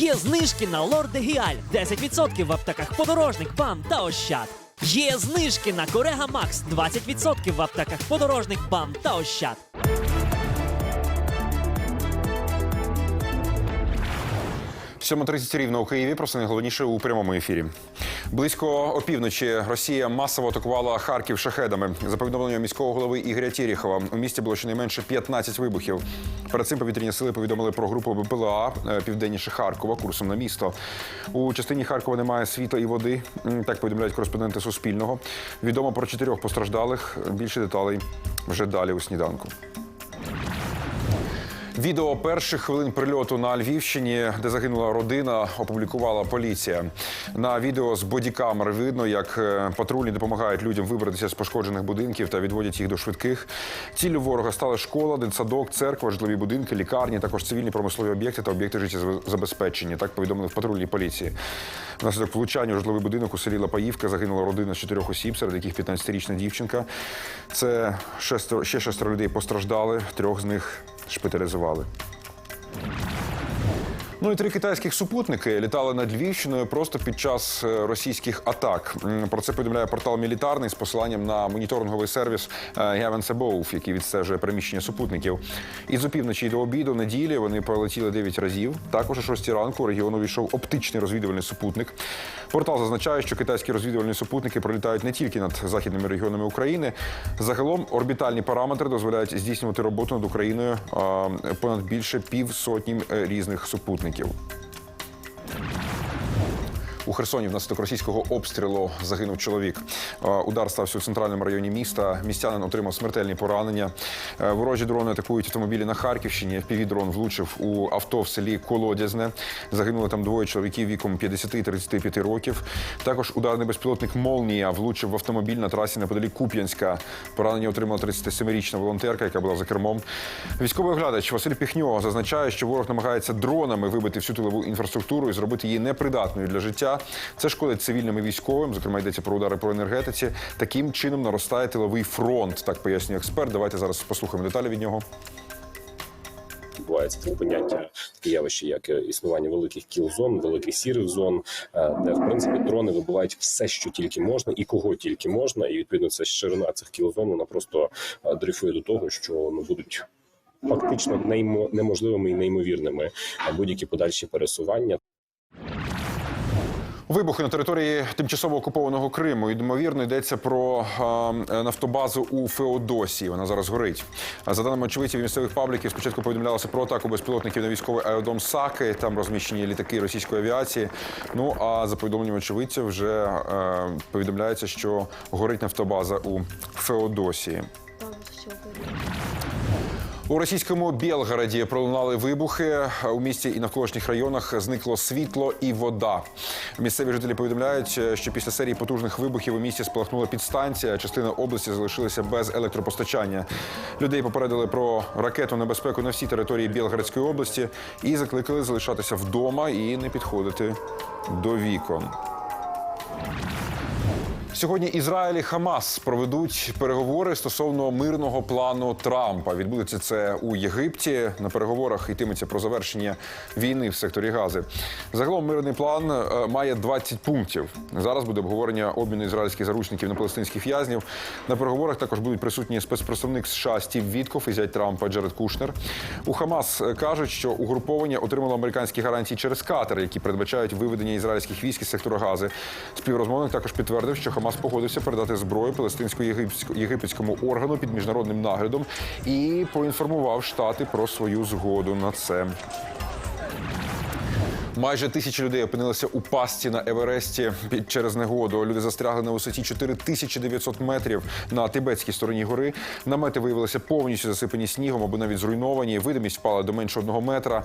Є знижки на Лорде Гіаль 10% в аптеках подорожник, БАМ та Ощад. Є знижки на Корега Макс 20% в аптеках подорожник, БАМ та Ощад. Сьома 30 рівно у Києві. Про найголовніше у прямому ефірі. Близько опівночі Росія масово атакувала Харків шахедами. За повідомленням міського голови Ігоря Тєрєхова, у місті було щонайменше 15 вибухів. Перед цим повітряні сили повідомили про групу БПЛА е, південніше Харкова курсом на місто. У частині Харкова немає світла і води. Так повідомляють кореспонденти Суспільного. Відомо про чотирьох постраждалих. Більше деталей вже далі у сніданку. Відео перших хвилин прильоту на Львівщині, де загинула родина, опублікувала поліція. На відео з бодікамер видно, як е, патрульні допомагають людям вибратися з пошкоджених будинків та відводять їх до швидких. Ціллю ворога стали школа, дитсадок, церква, житлові будинки, лікарні, також цивільні промислові об'єкти та об'єкти життєзабезпечення. Так повідомили в патрульній поліції. Внаслідок влучання у житловий будинок у селі Лапаївка загинула родина з чотирьох осіб, серед яких 15-річна дівчинка. Це шестеро, ще шестеро людей постраждали, трьох з них шпиталізували. працювали. Ну і три китайських супутники літали над Львівщиною просто під час е, російських атак. Про це повідомляє портал Мілітарний з посиланням на моніторинговий сервіс Heavens Above, який відстежує переміщення супутників. Із опівночі до обіду неділі вони пролетіли 9 разів. Також о 6 ранку у регіону війшов оптичний розвідувальний супутник. Портал зазначає, що китайські розвідувальні супутники пролітають не тільки над західними регіонами України. Загалом орбітальні параметри дозволяють здійснювати роботу над Україною понад більше півсотні е, різних супутників. Thank you. У Херсоні внаслідок російського обстрілу загинув чоловік. Е, Удар стався у центральному районі міста. Містянин отримав смертельні поранення. Е, Ворожі дрони атакують автомобілі на Харківщині. дрон влучив у авто в селі Колодязне. Загинули там двоє чоловіків віком 50 і 35 років. Також ударний безпілотник Молнія влучив в автомобіль на трасі неподалік Куп'янська. Поранення отримала 37-річна волонтерка, яка була за кермом. Військовий оглядач Василь Піхньо зазначає, що ворог намагається дронами вибити всю тилову інфраструктуру і зробити її непридатною для життя. Це шкодить цивільним і військовим. Зокрема, йдеться про удари по енергетиці. Таким чином наростає тиловий фронт. Так пояснює експерт. Давайте зараз послухаємо деталі від нього. відбувається таке поняття таке явище, як е, існування великих кіл-зон, великих сірих зон, е, де в принципі дрони вибивають все, що тільки можна, і кого тільки можна, і відповідно ця ширина цих кіл-зон вона просто е, дрейфує до того, що ну будуть. Фактично неможливими і неймовірними будь-які подальші пересування. Вибухи на території тимчасово окупованого Криму. Ймовірно, йдеться про е, нафтобазу у Феодосії. Вона зараз горить. За даними очевидців місцевих пабліків, спочатку повідомлялося про атаку безпілотників на військовий аеродром Саки. Там розміщені літаки російської авіації. Ну а за повідомленням очевидців, вже е, повідомляється, що горить нафтобаза у Феодосії. У російському Білгороді пролунали вибухи. У місті і навколишніх районах зникло світло і вода. Місцеві жителі повідомляють, що після серії потужних вибухів у місті спалахнула підстанція. Частина області залишилася без електропостачання. Людей попередили про ракетну небезпеку на всій території Білгородської області і закликали залишатися вдома і не підходити до вікон. Сьогодні Ізраїль і Хамас проведуть переговори стосовно мирного плану Трампа. Відбудеться це у Єгипті. На переговорах йтиметься про завершення війни в секторі Гази. Загалом мирний план е, має 20 пунктів. Зараз буде обговорення обміну ізраїльських заручників на палестинських в'язнів. На переговорах також будуть присутні спецпредставник США Стів Вітков і зять Трампа Джеред Кушнер. У Хамас е, кажуть, що угруповання отримало американські гарантії через катер, які передбачають виведення ізраїльських військ із сектора Гази. Співрозмовник також підтвердив, що Хамас погодився передати зброю палестинсько-єгипетському органу під міжнародним наглядом і поінформував штати про свою згоду на це. Майже тисячі людей опинилися у пастці на Евересті через негоду. Люди застрягли на висоті 4900 метрів на тибетській стороні гори. Намети виявилися повністю засипані снігом або навіть зруйновані. Видимість впала до менше одного метра.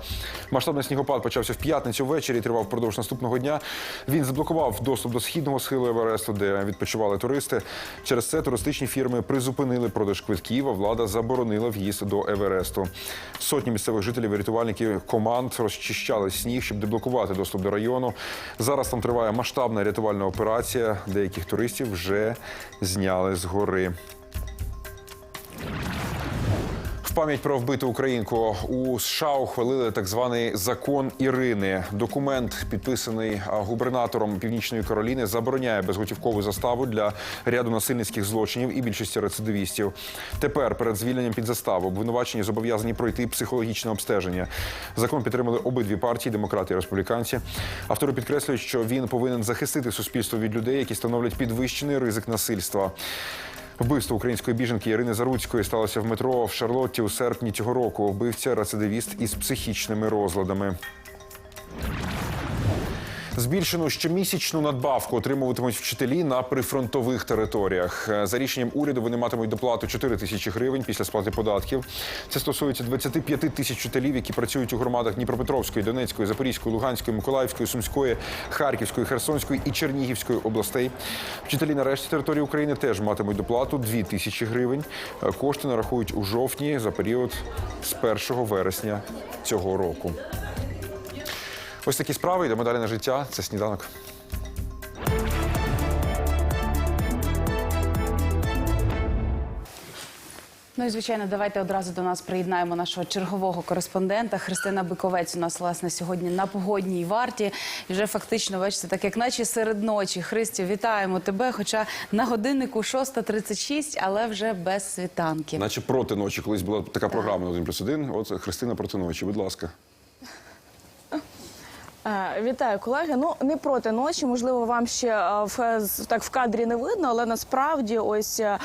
Масштабний снігопад почався в п'ятницю ввечері. Тривав впродовж наступного дня. Він заблокував доступ до східного схилу Евересту, де відпочивали туристи. Через це туристичні фірми призупинили продаж квитків. А влада заборонила в'їзд до Евересту. Сотні місцевих жителів і рятувальників команд розчищали сніг, щоб деблокувати доступ до району. Зараз там триває масштабна рятувальна операція. Деяких туристів вже зняли з гори. Пам'ять про вбиту українку у США ухвалили так званий закон Ірини. Документ, підписаний губернатором Північної Кароліни, забороняє безготівкову заставу для ряду насильницьких злочинів і більшості рецидивістів. Тепер перед звільненням під заставу обвинувачені зобов'язані пройти психологічне обстеження. Закон підтримали обидві партії демократи і республіканці. Автори підкреслюють, що він повинен захистити суспільство від людей, які становлять підвищений ризик насильства. Вбивство української біженки Ірини Заруцької сталося в метро в Шарлотті у серпні цього року. Вбивця рецидивіст із психічними розладами. Збільшену щомісячну надбавку отримуватимуть вчителі на прифронтових територіях. Е, За рішенням уряду вони матимуть доплату 4 тисячі гривень після сплати податків. Це стосується 25 тисяч вчителів, які працюють у громадах Дніпропетровської, Донецької, Запорізької, Луганської, Миколаївської, Сумської, Харківської, Херсонської і Чернігівської областей. Вчителі на решті території України теж матимуть доплату 2 тисячі гривень. Е, Кошти нарахують у жовтні за період з 1 вересня цього року. Ось такі справи. Йдемо далі на життя. Це сніданок. Ну і звичайно, давайте одразу до нас приєднаємо нашого чергового кореспондента. Христина Биковець у нас власне сьогодні на погодній варті. І вже фактично бачите, так як наче серед ночі. Христю, вітаємо тебе. Хоча на годиннику 6.36, але вже без світанки. Наче проти ночі, колись була така програма на 1 плюс 1. От Христина проти ночі. Будь ласка. Е, Вітаю, колеги. Ну не проти ночі. Можливо, вам ще е, в так в кадрі не видно, але насправді ось е,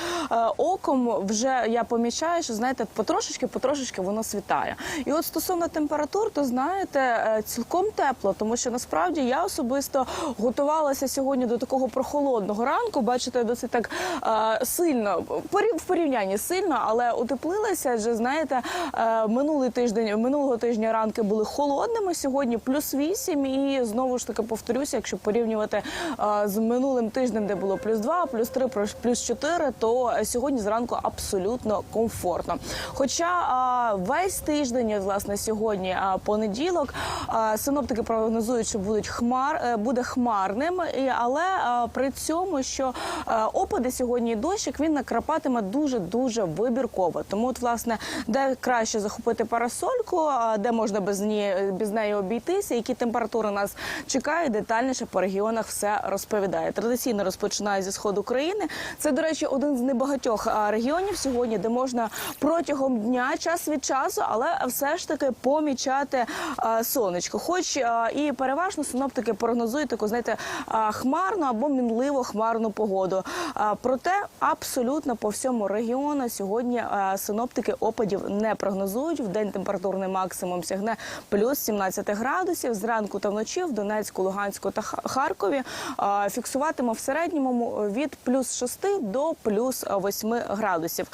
оком вже я помічаю, що знаєте, потрошечки, потрошечки воно світає. І от стосовно температур, то знаєте, цілком тепло, тому що насправді я особисто готувалася сьогодні до такого прохолодного ранку. Бачите, досить так сильно в порівнянні сильно, але утеплилася. Адже знаєте, минулий тиждень минулого тижня ранки були холодними. Сьогодні плюс 8 і знову ж таки повторюся, якщо порівнювати е, з минулим тижнем, де було плюс 2, плюс 3, плюс 4, то сьогодні зранку абсолютно комфортно. Хоча е, весь тиждень, власне, сьогодні е, понеділок, синоптики прогнозують, що будуть хмар, буде хмарним, але при цьому, що опади сьогодні дощик він накрапатиме дуже дуже вибірково. Тому, от, власне, де краще захопити парасольку, де можна без неї без неї обійтися, які температури нас чекають, детальніше по регіонах все розповідає. Традиційно розпочинає зі сходу країни. Це, до речі, один з небагатьох регіонів сьогодні, де можна протягом дня, час від часу, але все ж таки помічати сонечко. Хоч і переважно синоптики прогнозують таку, знаєте, хмарну або мінливо хмарну погоду. Проте абсолютно по всьому регіону сьогодні синоптики опадів не прогнозують. В день температурний максимум сягне плюс 17 градусів. Зранку та вночі в Донецьку, Луганську та Харкові фіксуватиме в середньому від плюс 6 до плюс 8 градусів.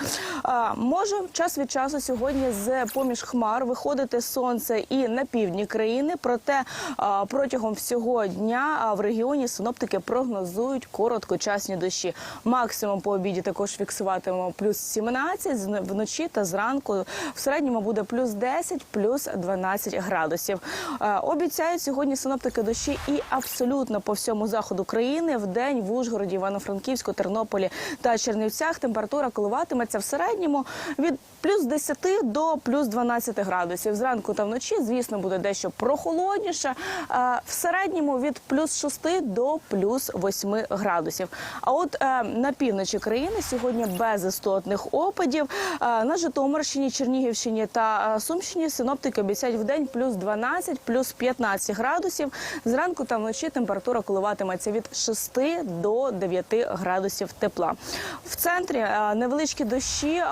Може час від часу сьогодні з поміж хмар виходити сонце і на півдні країни. Проте протягом всього дня в регіоні синоптики прогнозують короткочасні дощі. Максимум по обіді також фіксуватимемо плюс 17, з- вночі та зранку в середньому буде плюс 10, плюс 12 градусів. Е, Обіцяють сьогодні синоптики дощі і абсолютно по всьому заходу країни. В день в Ужгороді, Івано-Франківську, Тернополі та Чернівцях температура коливатиметься в середньому від плюс 10 до плюс 12 градусів. Зранку та вночі, звісно, буде дещо прохолодніше. В середньому від плюс 6 до плюс 8 градусів. А от е, на півночі країни сьогодні без істотних опадів. На Житомирщині, Чернігівщині та Сумщині синоптики обіцяють в день плюс 12, плюс 15 градусів. Зранку та вночі температура коливатиметься від 6 до 9 градусів тепла. В центрі е, невеличкі дощі е,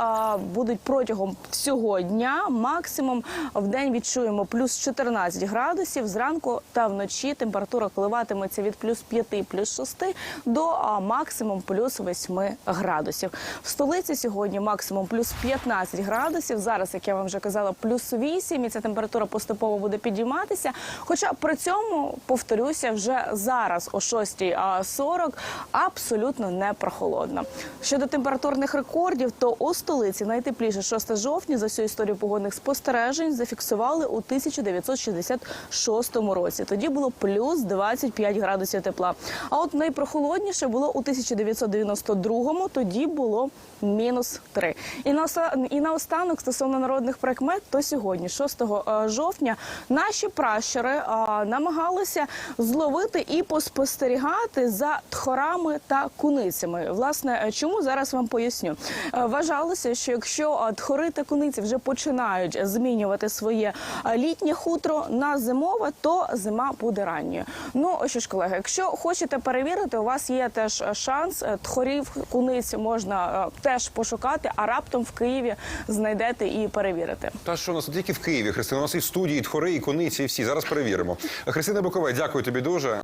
будуть протягом всього дня. Максимум в день відчуємо плюс 14 градусів. Зранку та вночі температура коливатиметься від плюс 5, плюс 6 до максимум плюс 8 градусів. В столиці сьогодні максимум плюс 15 градусів. Зараз, як я вам вже казала, плюс 8, і ця температура поступово буде підійматися. Хоча Хоча при цьому повторюся, вже зараз о 6.40 абсолютно не прохолодно. Щодо температурних рекордів, то у столиці найтепліше 6 жовтня за всю історію погодних спостережень зафіксували у 1966 році. Тоді було плюс 25 градусів тепла. А от найпрохолодніше було у 1992-му, тоді було мінус 3. І на і наостанок стосовно народних прикмет, то сьогодні, 6 е, жовтня, наші пращури намагалися зловити і поспостерігати за тхорами та куницями. Власне, е, чому зараз вам поясню? Е, Вважалося, що якщо е, тхори та куниці вже починають змінювати своє літнє хутро на зимове, то зима буде ранньою. Ну що ж, колеги, якщо хочете перевірити, у вас є теж шанс тхорів куниць можна теж пошукати, а раптом в Києві знайдете і перевірите. Та що у нас тільки в Києві, Христина, у нас і студії, і тхори, і кониці, і всі. Зараз перевіримо. Христина Буковець, дякую тобі дуже.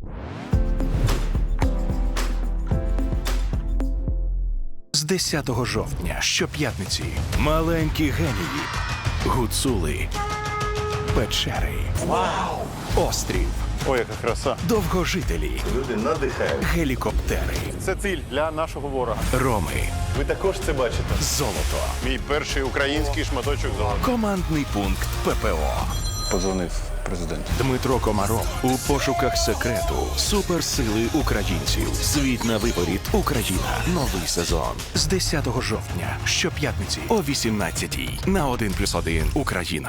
З 10 жовтня щоп'ятниці маленькі генії, гуцули, печери, Вау! острів, Ой, яка краса. довгожителі, Люди надихають. гелікоптери, Це ціль для нашого ворога. роми, Ви також це бачите. золото, Мій перший український шматочок золота. командний пункт ППО. Подзвонив президент. Дмитро Комаров у пошуках секрету суперсили українців. Світ на виборіт Україна. Новий сезон з 10 жовтня щоп'ятниці о 18 на 1+,1 Україна.